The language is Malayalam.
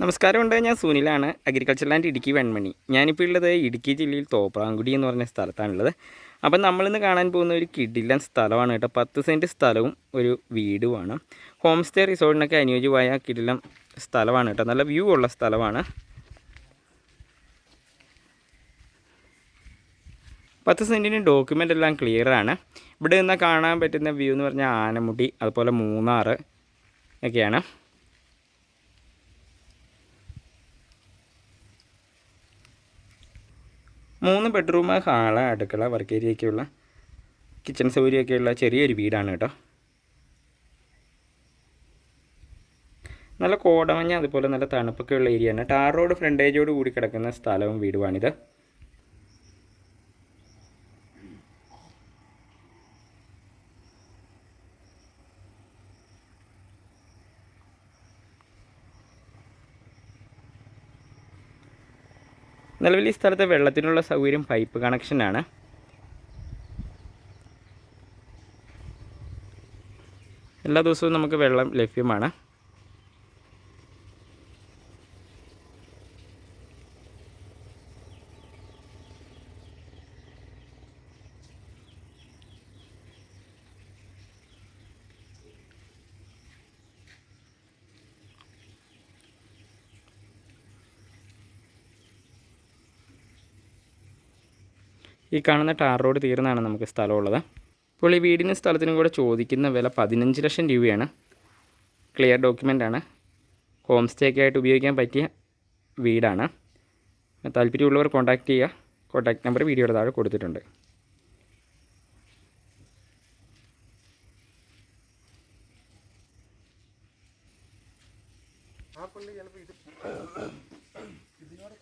നമസ്കാരം ഉണ്ട് ഞാൻ സുനിലാണ് അഗ്രികൾച്ചർ ലാൻഡ് ഇടുക്കി വെൺമണി. ഞാനിപ്പോൾ ഉള്ളത് ഇടുക്കി ജില്ലയിൽ തോപ്രാങ്കുടി എന്ന് പറഞ്ഞ സ്ഥലത്താണുള്ളത്. അപ്പം നമ്മളിന്ന് കാണാൻ പോകുന്ന ഒരു കിടിലൻ സ്ഥലമാണ് കേട്ടോ. പത്ത് സെന്റ് സ്ഥലവും ഒരു വീടുമാണ്. ഹോം സ്റ്റേ റിസോർട്ടിനൊക്കെ അനുയോജ്യമായ കിടിലൻ സ്ഥലമാണ് കേട്ടോ. നല്ല വ്യൂ ഉള്ള സ്ഥലമാണ്. പത്ത് സെന്റിന് ഡോക്യുമെന്റ് എല്ലാം ക്ലിയർ ആണ്. ഇവിടെ നിന്ന് കാണാൻ പറ്റുന്ന വ്യൂ എന്ന് പറഞ്ഞാൽ ആനമുടി അതുപോലെ മൂന്നാറ് ഒക്കെയാണ്. മൂന്ന് ബെഡ്റൂം ഹാൾ അടുക്കള വർക്ക് ഏരിയയൊക്കെയുള്ള കിച്ചൺ സൗകര്യമൊക്കെയുള്ള ചെറിയൊരു വീടാണ് കേട്ടോ. നല്ല കോടമഞ്ഞ അതുപോലെ നല്ല തണുപ്പൊക്കെ ഉള്ള ഏരിയയാണ് ടാർ റോഡ് ഫ്രണ്ടേജോട് കൂടി കിടക്കുന്ന സ്ഥലവും വീടുമാണിത് നിലവിൽ ഈ സ്ഥലത്ത് വെള്ളത്തിനുള്ള സൗകര്യം പൈപ്പ് കണക്ഷനാണ് എല്ലാ ദിവസവും നമുക്ക് വെള്ളം ലഭ്യമാണ്. ഈ കാണുന്ന ടാർ റോഡ് തീർന്നാണ് നമുക്ക് സ്ഥലമുള്ളത്. ഇപ്പോൾ ഈ വീടിനും സ്ഥലത്തിനും കൂടെ ചോദിക്കുന്ന വില പതിനഞ്ച് ലക്ഷം രൂപയാണ്. ക്ലിയർ ഡോക്യുമെന്റ് ആണ്. ഹോം സ്റ്റേ ഒക്കെ ആയിട്ട് ഉപയോഗിക്കാൻ പറ്റിയ വീടാണ്. താല്പര്യമുള്ളവർ കോൺടാക്റ്റ് ചെയ്യുക. കോൺടാക്ട് നമ്പർ വീഡിയോയുടെ താഴെ കൊടുത്തിട്ടുണ്ട്. ഇതിനോട്